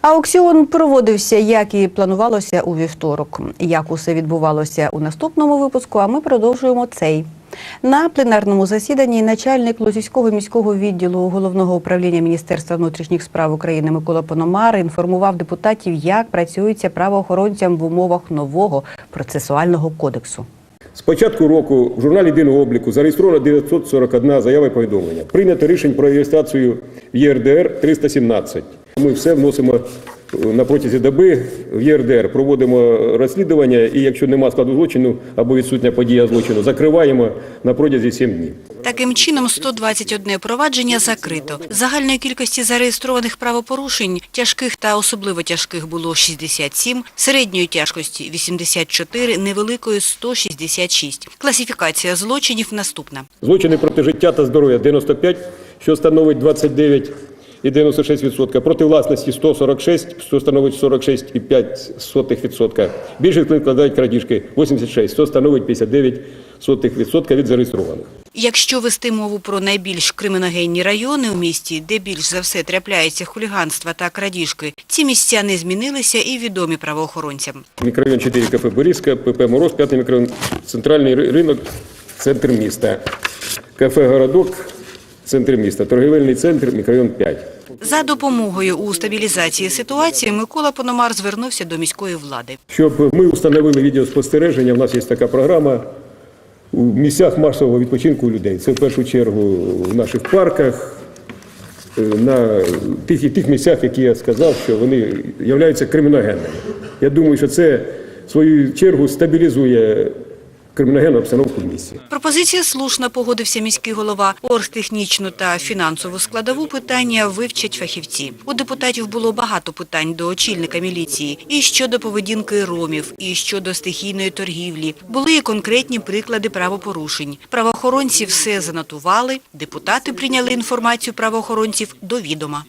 Аукціон проводився, як і планувалося у вівторок. Як усе відбувалося у наступному випуску, а ми продовжуємо цей. На пленарному засіданні начальник Лозівського міського відділу головного управління Міністерства внутрішніх справ України Микола Пономар інформував депутатів, як працюється правоохоронцям в умовах нового процесуального кодексу. З початку року в журналі єдиного обліку зареєстровано 941 заява і повідомлення. Прийнято рішень про реєстрацію в ЄРДР 317. Ми все вносимо е, на протязі доби в ЄРДР, проводимо розслідування, і якщо нема складу злочину або відсутня подія злочину, закриваємо на протязі 7 днів. Таким чином, 121 провадження закрито. Загальної кількості зареєстрованих правопорушень тяжких та особливо тяжких було 67, середньої тяжкості 84, невеликої 166. Класифікація злочинів наступна. Злочини проти життя та здоров'я 95, що становить 29 і 96%. Проти власності 146, що становить 46,5%. Більше складають крадіжки 86, що становить 59% від зареєстрованих. Якщо вести мову про найбільш криміногенні райони у місті, де більш за все трапляється хуліганства та крадіжки, ці місця не змінилися і відомі правоохоронцям. Мікрорайон 4 кафе Борізька, ПП Мороз, 5 мікрорайон, центральний ринок, центр міста. Кафе Городок, центр міста. Торгівельний центр, мікрорайон 5. За допомогою у стабілізації ситуації Микола Пономар звернувся до міської влади. Щоб ми встановили відеоспостереження, в нас є така програма у місцях масового відпочинку людей. Це в першу чергу в наших парках, е, на тих, тих місцях, які я сказав, що вони являються криміногенними. Я думаю, що це в свою чергу стабілізує криміногенну обстановку в місті. Пропозиція слушна, погодився міський голова. Оргтехнічну та фінансову складову питання вивчать фахівці. У депутатів було багато питань до очільника міліції і щодо поведінки ромів, і щодо стихійної торгівлі. Були і конкретні приклади правопорушень. Правоохоронці все занотували. Депутати прийняли інформацію правоохоронців до відома.